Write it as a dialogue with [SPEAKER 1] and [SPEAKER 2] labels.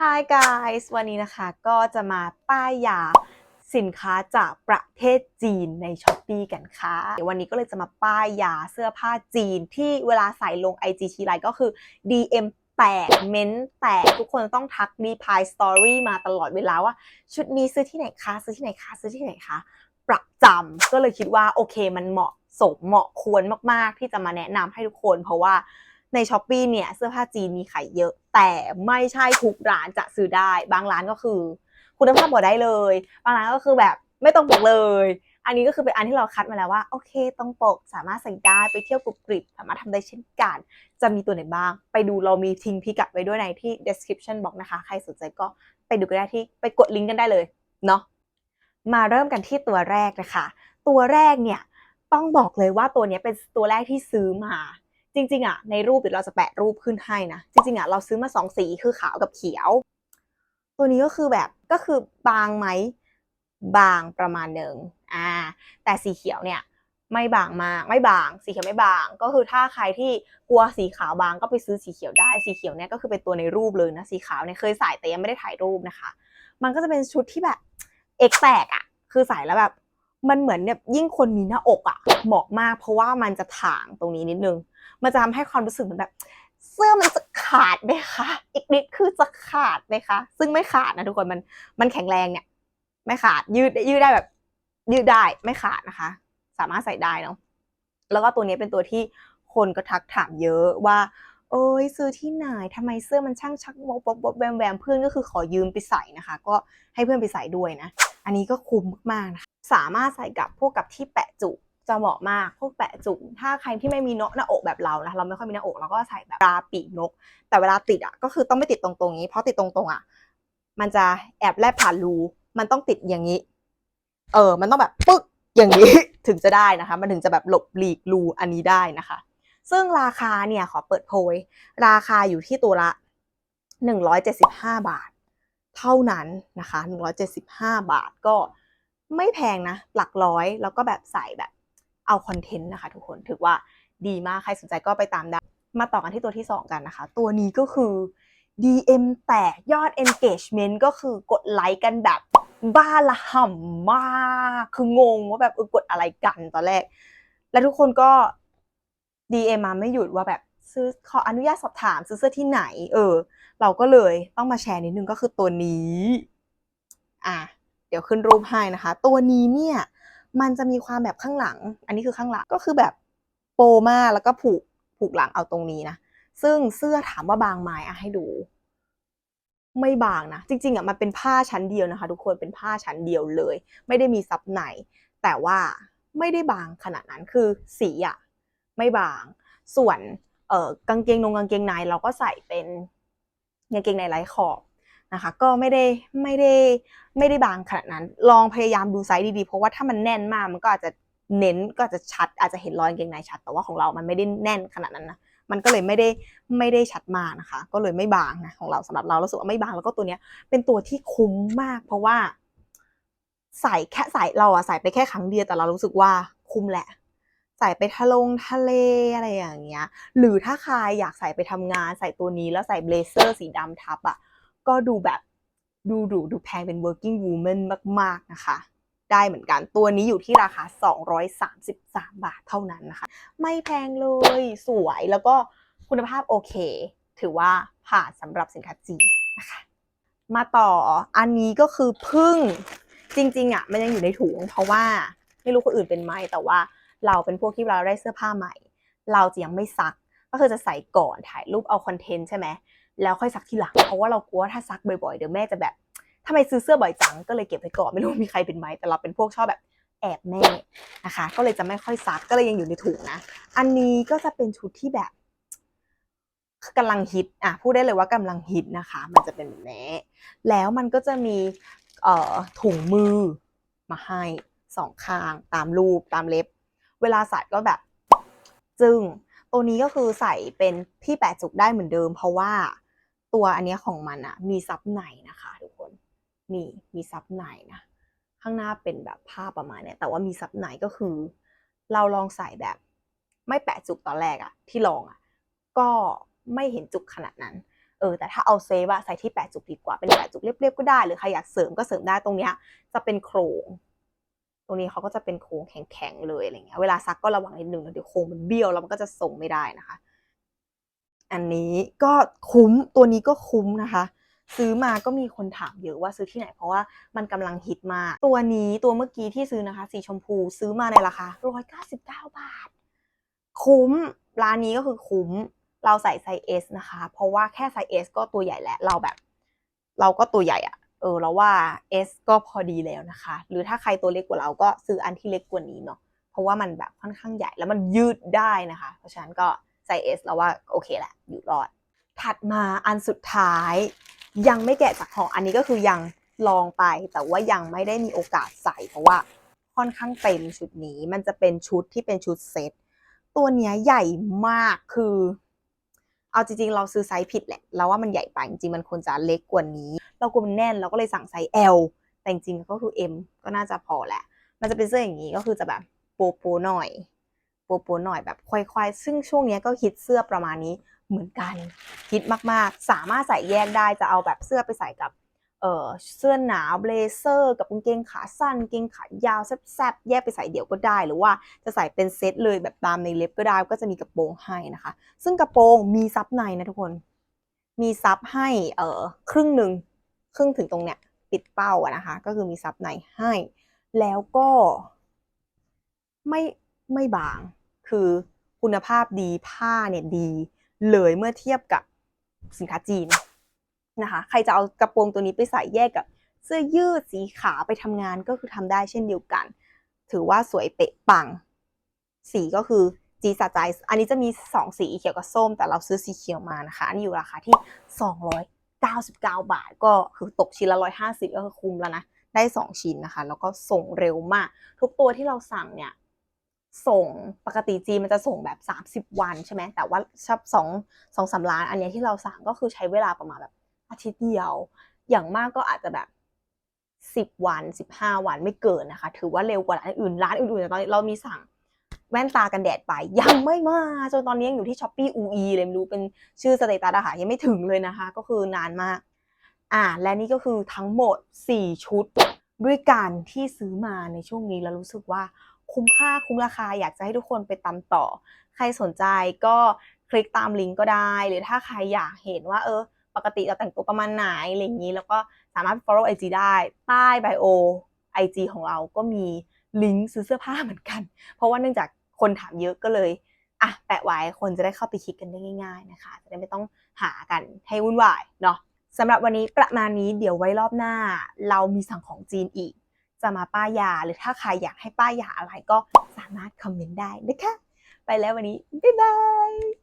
[SPEAKER 1] Hi guys วันนี้นะคะก็จะมาป้ายยาสินค้าจากประเทศจีนใน s h อ p e e กันค่ะเดี๋ยววันนี้ก็เลยจะมาป้ายยาเสื้อผ้าจีนที่เวลาใส่ลง IG ทีไรก็คือ DM แตกเม้นแตกทุกคนต้องทักรีพายสตอรี่มาตลอดเวลาว่า ชุดนี้ซื้อที่ไหนคะซื้อที่ไหนคะซื้อที่ไหนคะประจำก็เลยคิดว่าโอเคมันเหมาะสมเหมาะควรมากๆ ที่จะมาแนะนำให้ทุกคน เพราะว่า ในช้อปปีเนี่ยเสื้อผ้าจีนมีขายเยอะ แต่ไม่ใช่ทุกร้านจะซื้อได้ บางร้านก็คือ คุณภาพบอกได้เลย บางร้านก็คือแบบไม่ต้องปกเลย อันนี้ก็คือเป็นอันที่เราคัดมาแล้วว่าโอเคต้องปกสามารถใส่ได้ไปเที่ยวกรุบกริบสามารถทำได้เช่นกัน จะมีตัวไหนบ้าง ไปดูเรามีทิ้งพิกัดไว้ด้วยในที่ description box นะคะ ใครสนใจก็ไปดูกันได้ที่ไปกดลิงก์กันได้เลยเนาะมาเริ่มกันที่ตัวแรกนะคะ ตัวแรกเนี่ยต้องบอกเลยว่าตัวนี้เป็นตัวแรกที่ซื้อมา จริงๆอะในรูปเดี๋ยวเราจะแปะรูปขึ้นให้นะ จริงๆอะเราซื้อมาสองสีคือขาวกับเขียว ตัวนี้ก็คือแบบก็คือบางไหมบางประมาณหนึ่งอ่าแต่สีเขียวเนี่ยไม่บางมากไม่บาง สีเขียวไม่บาง ก็คือถ้าใครที่กลัวสีขาวบางก็ไปซื้อสีเขียวได้สีเขียวเนี่ยก็คือเป็นตัวในรูปเลยนะสีขาวเนี่ยเคยใส่แต่ยังไม่ได้ถ่ายรูปนะคะ มันก็จะเป็นชุดที่แบบเอกแตกอะคือใส่แล้วแบบ มันเหมือนเนี่ยยิ่งคนมีหน้าอกอะเหมาะมาก เพราะว่ามันจะถางตรงนี้นิดนึง มันจะทำให้ความรู้สึกเหมือนแบบ เสื้อมันจะขาดไหมคะ อีกนิดคือจะขาดไหมคะ ซึ่งไม่ขาดนะทุกคนมันมันแข็งแรงเนี่ย ไม่ขาดยืดยืดได้แบบ ยืดได้ไม่ขาดนะคะ สามารถใส่ได้เนาะแล้วก็ตัวนี้เป็นตัวที่คนก็ทักถามเยอะว่าเอ้ยซื้อที่ไหนทำไมเสื้อมันช่างชักวบวบวบแวมแวมเพื่อนก็คือขอยืมไปใส่นะคะ ก็ให้เพื่อนไปใส่ด้วยนะ อันนี้ก็คุ้มมากๆนะคะ สามารถใส่กับพวกกับที่แปะจุกจะเหมาะมากพวกแปะจุกถ้าใครที่ไม่มีเนาะหน้าอกแบบเรานะเราไม่ค่อยมีหน้าอกเราก็ใส่แบบปลาปีกนก แต่เวลาติดอะก็คือต้องไม่ติดตรงๆนี้ เพราะติดตรงๆอะมันจะแอบแลบผ่านรูมันต้องติดอย่างนี้ เออ มันต้องแบบปึ๊กอย่างนี้ถึงจะได้นะคะ มันถึงจะแบบหลบหลีกรูอันนี้ได้นะคะ ซึ่งราคาเนี่ยขอเปิดโพย ราคาอยู่ที่ตัวละ 175 บาท เท่านั้นนะคะ 175 บาทก็ ไม่แพงนะ หลักร้อย แล้วก็แบบใส่แบบเอาคอนเทนต์นะคะทุกคน ถือว่าดีมาก ใครสนใจก็ไปตามได้ มาต่อกันที่ตัวที่ 2 กันนะคะ ตัวนี้ก็คือ DM แตกยอด engagement ก็คือกดไลค์กันแบบบ้าละห่ำมาก คืองงว่าแบบเออกดอะไรกันตอนแรก แล้วทุกคนก็ DM มาไม่หยุดว่าแบบซื้อขออนุญาตสอบถามซื้อเสื้อที่ไหน เออ เราก็เลยต้องมาแชร์นิดนึงก็คือตัวนี้ อะ เดี๋ยวขึ้นรูปให้นะคะ ตัวนี้เนี่ยมันจะมีความแบบข้างหลัง อันนี้คือข้างหลังก็คือแบบโปมาแล้วก็ผูกผูกหลังเอาตรงนี้นะ ซึ่งเสื้อถามว่าบางไหมอะให้ดู ไม่บางนะ จริงๆอะมันเป็นผ้าชั้นเดียวนะคะ ทุกคนเป็นผ้าชั้นเดียวเลย ไม่ได้มีซับในแต่ว่าไม่ได้บางขนาดนั้นคือสีอะไม่บาง ส่วนเออกางเกงนงกางเกงในเราก็ใส่เป็นกางเกงในไร้ขอบ นะคะ ก็ไม่ได้ไม่ได้ไม่ได้บางขนาดนั้น ลองพยายามดูไซส์ดีๆ เพราะว่าถ้ามันแน่นมากมันก็อาจจะเน้นก็จะชัดอาจจะเห็นรอยกางเกงในชัด แต่ว่าของเรามันไม่ได้แน่นขนาดนั้นนะมันก็เลยไม่ได้ไม่ได้ชัดมากนะคะ ก็เลยไม่บางนะของเราสำหรับเราเราสึกว่าไม่บางแล้วก็ตัวเนี้ยเป็นตัวที่คุ้มมาก เพราะว่าใส่แค่ใส่เราอะใส่ไปแค่ครั้งเดียวแต่เรารู้สึกว่าคุ้มแหละ ใส่ไปทะลงทะเลอะไรอย่างเงี้ย หรือถ้าใครอยากใส่ไปทำงานใส่ตัวนี้แล้วใส่เบลเซอร์สีดำทับอะ ก็ดูแบบดูดูดูแพงเป็น working woman มาก ๆ นะคะ ได้เหมือนกันตัวนี้อยู่ที่ราคา 233 บาทเท่านั้นนะคะ ไม่แพงเลยสวยแล้วก็คุณภาพโอเค ถือว่าผ่านสำหรับสินค้าจีนนะคะ มาต่ออันนี้ก็คือพึ่งจริง ๆอะมันยังอยู่ในถุง เพราะว่าไม่รู้คนอื่นเป็นไหมแต่ว่าเราเป็นพวกที่เราได้เสื้อผ้าใหม่ เราจะยังไม่ซักก็คือจะใส่ก่อนถ่ายรูปเอาคอนเทนต์ใช่ไหม แล้วค่อยซักทีหลังเพราะว่าเรากลัวถ้าซักบ่อยๆเดี๋ยวแม่จะแบบทำไมซื้อเสื้อบ่อยจังก็เลยเก็บไว้ก่อนไม่รู้มีใครเป็นไหมแต่เราเป็นพวกชอบแบบแอบแม่นะคะ ก็เลยจะไม่ค่อยซักก็เลยยังอยู่ในถุงนะ อันนี้ก็จะเป็นชุดที่แบบกำลังฮิตอะพูดได้เลยว่ากำลังฮิตนะคะ มันจะเป็นแบบนี้แล้วมันก็จะมีเอ่อถุงมือมาให้สองข้างตามรูปตามเล็บ เวลาใส่ก็แบบ จึงตัวนี้ก็คือใส่เป็นที่แปะจุกได้เหมือนเดิม เพราะว่า ตัวอันนี้ของมันอะมีซับในนะคะ ทุกคนนี่มีซับในนะข้างหน้าเป็นแบบผ้าประมาณเนี้ยแต่ว่ามีซับในก็คือ เราลองใส่แบบ ไม่แปะจุกตอนแรกอะที่ลองอะก็ไม่เห็นจุกขนาดนั้นเออแต่ถ้าเอาเซฟอะใส่ที่แปดจุกดีกว่าเป็นแปดจุกเรียบๆก็ได้หรือใครอยากเสริมก็เสริมได้ตรงเนี้ยจะเป็นโครง ตรงนี้เขาก็จะเป็นโครงแข็งๆเลยอะไรเงี้ยเวลาซักก็ระวังนิดนึงนะเดี๋ยวโครงมันเบี้ยวแล้วมันก็จะส่งไม่ได้นะคะ อันนี้ก็คุ้มตัวนี้ก็คุ้มนะคะ ซื้อมาก็มีคนถามเยอะว่าซื้อที่ไหนเพราะว่ามันกำลังฮิตมาก ตัวนี้ตัวเมื่อกี้ที่ซื้อนะคะ สีชมพูซื้อมาในราคา199 บาท คุ้มร้านนี้ก็คือคุ้มเราใส่ไซส์ S นะคะ เพราะว่าแค่ไซส์ S ก็ตัวใหญ่แล้วเราแบบ เราก็ตัวใหญ่อะเออเราว่า S ก็พอดีแล้วนะคะ หรือถ้าใครตัวเล็กกว่าเราก็ซื้ออันที่เล็กกว่านี้เนาะเพราะว่ามันแบบค่อนข้างใหญ่แล้วมันยืดได้นะคะ เพราะฉะนั้นก็ ไซส์ S เราว่าโอเคแหละ อยู่รอด ถัดมาอันสุดท้าย ยังไม่แกะจากห่ออันนี้ก็คือยังลองไปแต่ว่ายังไม่ได้มีโอกาสใส่ เพราะว่าค่อนข้างเต็มชุดนี้ มันจะเป็นชุดที่เป็นชุดเซตตัวเนี้ยใหญ่มากคือ เอาจริงๆ เราซื้อไซส์ผิดแหละเราว่ามันใหญ่ไปจริงๆมันควรจะเล็กกว่านี้ เรากลัวมันแน่นเราก็เลยสั่งไซส์ L แต่จริงๆก็คือ M ก็น่าจะพอแหละ มันจะเป็นเสื้ออย่างนี้ก็คือจะแบบโปโปหน่อย โปโปหน่อยแบบควายๆ ซึ่งช่วงนี้ก็ฮิตเสื้อประมาณนี้เหมือนกันฮิตมากๆ สามารถใส่แยกได้จะเอาแบบเสื้อไปใส่กับเออเสื้อหนาวเบลเซอร์กับกางเกงขาสั้นกางเกงขายาวแซบๆแยกไปใส่เดี่ยวก็ได้ หรือว่าจะใส่เป็นเซตเลยแบบตามในเล็บก็ได้ก็จะมีกระโปรงให้นะคะ ซึ่งกระโปรงมีซับในนะทุกคน มีซับให้เออครึ่งหนึ่งครึ่งถึงตรงเนี้ยปิดเป้าอะนะคะ ก็คือมีซับในให้ แล้วก็ไม่ไม่บาง คือคุณภาพดีผ้าเนี่ยดีเลยเมื่อเทียบกับสินค้าจีนนะคะ ใครจะเอากระโปรงตัวนี้ไปใส่แยกกับ เสื้อยืดสีขาวไปทำงานก็คือทำได้เช่นเดียวกัน ถือว่าสวยเป๊ะปัง สีก็คือจีสะใจ อันนี้จะมี 2 สีเขียวกับส้ม แต่เราซื้อสีเขียวมานะคะ อันนี้อยู่ราคาที่ 299 บาท ก็คือตกชิ้นละ 150 ก็คือคุ้มแล้วนะ ได้ 2 ชิ้นนะคะ แล้วก็ส่งเร็วมาก ทุกตัวที่เราสั่งเนี่ย ส่งปกติจีนมันจะส่งแบบ 30 วันใช่ไหมแต่ว่าชับสองสองสามล้านอันนี้ที่เราสั่งก็คือใช้เวลาประมาณแบบอาทิตย์เดียว อย่างมากก็อาจจะแบบ 10 วัน 15 วันไม่เกินนะคะ ถือว่าเร็วกว่าร้านอื่นร้านอื่นๆแต่ตอนนี้เรามีสั่งแว่นตากันแดดไปยังไม่มาจนตอนนี้ยังอยู่ที่ช้อปปี้อูอีเลยไม่รู้เป็นชื่อสเตตัสอะค่ะยังไม่ถึงเลยนะคะ ก็คือนานมาก อ่า และนี่ก็คือทั้งหมด 4 ชุดด้วยกันที่ซื้อมาในช่วงนี้แล้วรู้สึกว่า คุ้มค่าคุ้มราคา อยากจะให้ทุกคนไปตามต่อ ใครสนใจก็คลิกตามลิงก์ก็ได้ หรือถ้าใครอยากเห็นว่า เออ ปกติเราแต่งตัวประมาณไหนอะไรอย่างนี้ แล้วก็สามารถ follow IG ได้ ใต้ bio IG ของเราก็มีลิงก์ซื้อเสื้อผ้าเหมือนกัน เพราะว่าเนื่องจากคนถามเยอะก็เลยอะแปะไว้คนจะได้เข้าไปคลิกกันได้ง่าย ๆนะคะ จะได้ไม่ต้องหากันให้วุ่นวายเนาะสำหรับวันนี้ประมาณนี้เดี๋ยวไว้รอบหน้า เรามีสั่งของจีนอีก จะมาป้ายยา หรือถ้าใครอยากให้ป้ายยาอะไรก็สามารถคอมเมนต์ได้นะคะ ไปแล้ววันนี้ บ๊ายบาย